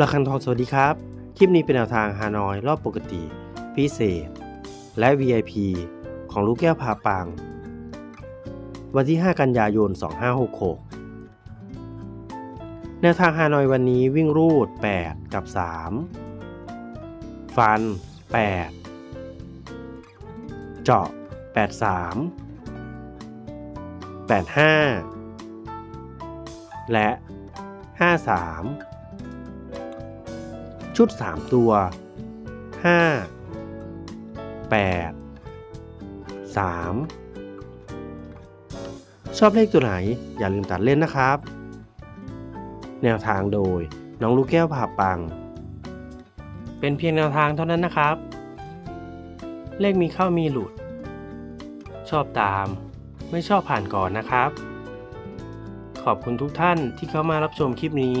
ระคังทองสวัสดีครับ คลิปนี้เป็นแนวทางฮานอย รอบปกติ พิเศษ และ VIP ของลูกแก้วพาปังวันที่ 5 กันยายน 2566 แนวทางฮานอยวันนี้วิ่งรูด 8 กับ 3 ฟัน 8 เจาะ 83 85 และ 53 ชุด 3 ตัว 5 8 3 ชอบเลขตัวไหน อย่าลืมตัดเล่นนะครับ แนวทางโดยน้องลูกแก้วผ่าปัง เป็นเพียงแนวทางเท่านั้นนะครับ เลขมีเข้ามีหลุด ชอบตาม ไม่ชอบผ่านก่อนนะครับ ขอบคุณทุกท่านที่เข้ามารับชมคลิปนี้